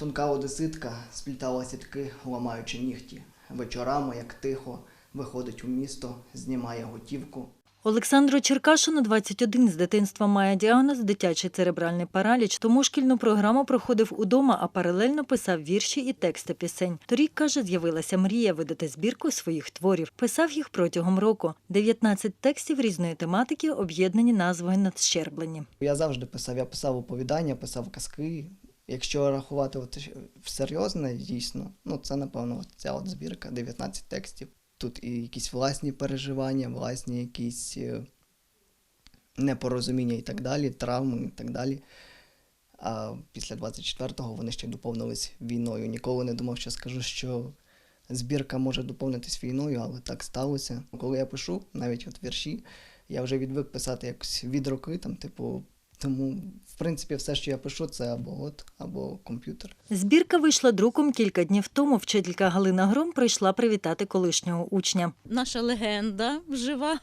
Тонка одеситка сплітала сітки, ламаючи нігті. Вечорами, як тихо, виходить у місто, знімає готівку. Олександру Черкашину 21 з дитинства має діагноз дитячий церебральний параліч, тому шкільну програму проходив удома, а паралельно писав вірші і тексти пісень. Торік, каже, з'явилася мрія видати збірку своїх творів. Писав їх протягом року. 19 текстів різної тематики об'єднані назвою надщерблені. Я завжди писав, я писав оповідання, писав казки. Якщо рахувати от серйозне, дійсно, ну це напевно ця от збірка, 19 текстів. Тут і якісь власні переживання, власні якісь е, непорозуміння і так далі, травми і так далі. А після 24-го вони ще доповнились війною. Ніколи не думав, що скажу, що збірка може доповнитись війною, але так сталося. Коли я пишу, навіть от вірші, я вже відвик писати якось від руки, там, типу, тому, в принципі, все, що я пишу, це або от, або комп'ютер. Збірка вийшла друком кілька днів тому. Вчителька Галина Гром прийшла привітати колишнього учня. наша легенда жива.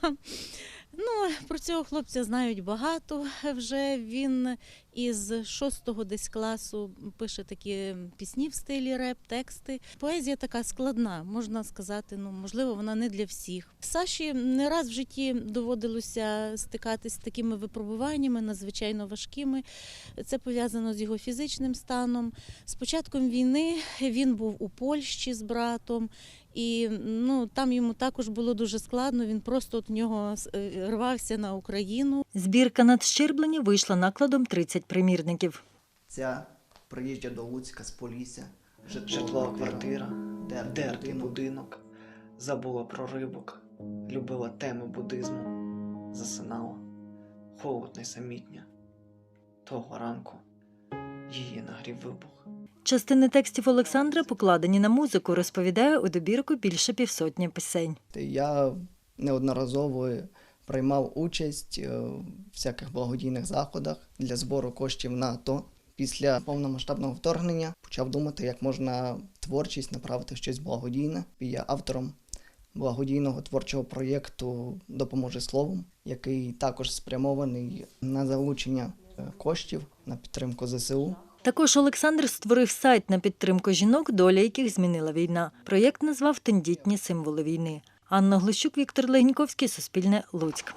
Ну, про цього хлопця знають багато вже. Він із шостого десь класу пише такі пісні в стилі реп, тексти. Поезія така складна, можна сказати. Ну, можливо, вона не для всіх. Саші не раз в житті доводилося стикатись з такими випробуваннями, надзвичайно важкими. Це пов'язано з його фізичним станом. З початком війни він був у Польщі з братом. І ну там йому також було дуже складно. Він просто от в нього е, рвався на Україну. Збірка надщерблені вийшла накладом 30 примірників. Ця приїжджа до Луцька з Полісся. Житлова квартира, дертий будинок. Забула про рибок, любила теми буддизму, засинала, холодно й самітня. Того ранку її нагрів вибух. Частини текстів Олександра покладені на музику, розповідає у добірку більше півсотні пісень. Я неодноразово приймав участь е, в всяких благодійних заходах для збору коштів на АТО. Після повномасштабного вторгнення почав думати, як можна творчість направити в щось благодійне. І я автором благодійного творчого проєкту Допоможи словом, який також спрямований на залучення е, коштів на підтримку ЗСУ. Також Олександр створив сайт на підтримку жінок, доля яких змінила війна. Проєкт назвав Тендітні символи війни. Анна Глущук, Віктор Легніковський, Суспільне, Луцьк.